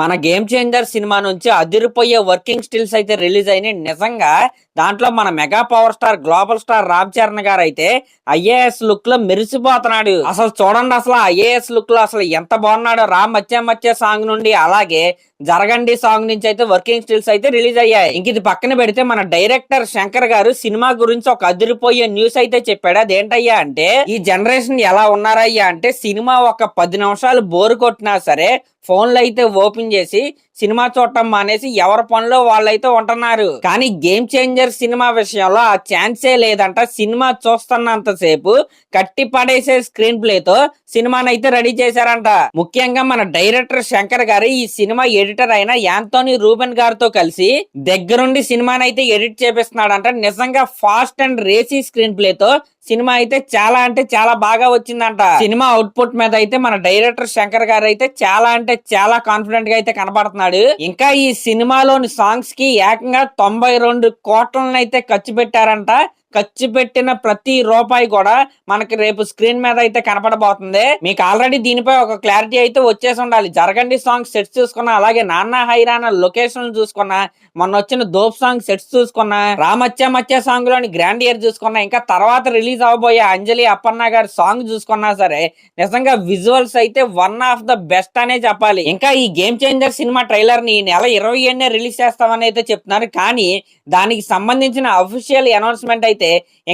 మన game changer cinema నుంచి అదిరిపోయే వర్కింగ్ స్టిల్స్ అయితే రిలీజ్ అయినాయి. నిజంగా దాంట్లో మన mega power star global star Ram Charan garu అయితే ఐఏఎస్ లుక్లో మెరిసిపోతున్నాడు. అసలు చూడండి అసలు ఐఏఎస్ లుక్లో అసలు ఎంత బాగున్నాడో రామ్ మచ్చే మచ్చే సాంగ్ నుండి. అలాగే జరగండి సాంగ్ నుంచి అయితే వర్కింగ్ స్టిల్స్ అయితే రిలీజ్ అయ్యాయి. ఇంక ఇది పక్కన పెడితే మన డైరెక్టర్ శంకర్ గారు సినిమా గురించి ఒక అదిరిపోయే న్యూస్ అయితే చెప్పాడు. అదేంటయ్యా అంటే ఈ జనరేషన్ ఎలా ఉన్నారయ్యా అంటే సినిమా ఒక పది నిమిషాలు బోరు కొట్టినా సరే ఫోన్లు అయితే ఓపెన్ చేసి సినిమా చూడటం మానేసి ఎవరి పనిలో వాళ్ళైతే ఉంటున్నారు. కానీ గేమ్ చేంజర్ సినిమా విషయంలో ఆ ఛాన్సే లేదంట. సినిమా చూస్తున్నంతసేపు కట్టి పడేసే స్క్రీన్ ప్లే తో సినిమానైతే రెడీ చేశారంట. ముఖ్యంగా మన డైరెక్టర్ శంకర్ గారు ఈ సినిమా ఎడిటర్ అయిన యాంతోనీ రూబెన్ గారితో కలిసి దగ్గరుండి సినిమానైతే ఎడిట్ చేపిస్తున్నాడంట. నిజంగా fast and racy screenplay తో సినిమా అయితే చాలా అంటే చాలా బాగా వచ్చిందంట. సినిమా అవుట్పుట్ మీద అయితే మన డైరెక్టర్ శంకర్ గారు అయితే చాలా అంటే చాలా కాన్ఫిడెంట్గా అయితే కనబడుతున్నారు కనబడుతున్నాడు ఇంకా ఈ సినిమాలోని సాంగ్స్కి ఏకంగా తొంభై రెండు కోట్లను అయితే ఖర్చు పెట్టారంట. ఖర్చు పెట్టిన ప్రతి రూపాయి కూడా మనకి రేపు స్క్రీన్ మీద అయితే కనపడబోతుంది. మీకు ఆల్రెడీ దీనిపై ఒక క్లారిటీ అయితే వచ్చేసి ఉండాలి. జరగండి సాంగ్ సెట్స్ చూసుకున్నా అలాగే నాన్న హైరాన లొకేషన్ చూసుకున్నా మొన్న వచ్చిన దోప్ సాంగ్ సెట్స్ చూసుకున్నా రామచ్చ మచ్చ సాంగ్లోని గ్రాండ్ ఇయర్ చూసుకున్నా ఇంకా తర్వాత రిలీజ్ అవబోయే అంజలి అప్పన్న గారి సాంగ్ చూసుకున్నా సరే నిజంగా విజువల్స్ అయితే వన్ ఆఫ్ ద బెస్ట్ అనే చెప్పాలి. ఇంకా ఈ గేమ్ చేంజర్ సినిమా ట్రైలర్ని ఈ నెల ఇరవై ఏడునే రిలీజ్ చేస్తామని అయితే చెప్తున్నారు. కానీ దానికి సంబంధించిన అఫీషియల్ అనౌన్స్మెంట్ అయితే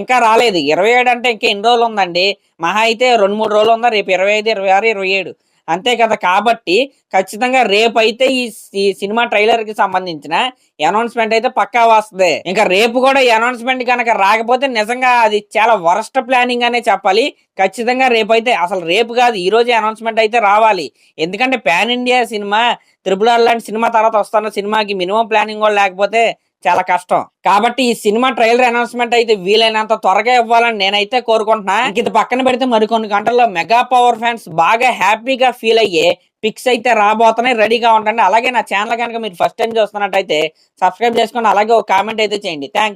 ఇంకా రాలేదు. ఇరవై ఏడు అంటే ఇంకా ఎన్ని రోజులు ఉందండి? మహా అయితే రెండు మూడు రోజులు ఉందా? రేపు ఇరవై ఐదు ఇరవై ఆరు ఇరవై ఏడు. అంతే కదా కాబట్టి ఖచ్చితంగా రేపు అయితే ఈ ఈ సినిమా ట్రైలర్కి సంబంధించిన అనౌన్స్మెంట్ అయితే పక్కా వస్తుంది. ఇంకా రేపు కూడా ఈ అనౌన్స్మెంట్ కనుక రాకపోతే నిజంగా అది చాలా వరస్ట్ ప్లానింగ్ అనే చెప్పాలి. ఖచ్చితంగా రేపు అయితే అసలు రేపు కాదు ఈ రోజే అనౌన్స్మెంట్ అయితే రావాలి. ఎందుకంటే pan India cinema triple R లాంటి సినిమా తర్వాత వస్తున్న సినిమాకి మినిమం ప్లానింగ్ కూడా లేకపోతే చాలా కష్టం. కాబట్టి ఈ సినిమా ట్రైలర్ అనౌన్స్మెంట్ అయితే వీలైనంత త్వరగా ఇవ్వాలని నేనైతే కోరుకుంటున్నా. ఇంక ఇది పక్కన పెడితే మరికొన్ని గంటల్లో మెగా పవర్ ఫ్యాన్స్ బాగా హ్యాపీగా ఫీల్ అయ్యే పిక్స్ అయితే రాబోతున్నాయి. రెడీగా ఉండండి. అలాగే నా ఛానల్ కనుక మీరు ఫస్ట్ టైం చూస్తున్నట్టయితే సబ్స్క్రైబ్ చేసుకోండి అలాగే ఒక కామెంట్ అయితే చేయండి. థ్యాంక్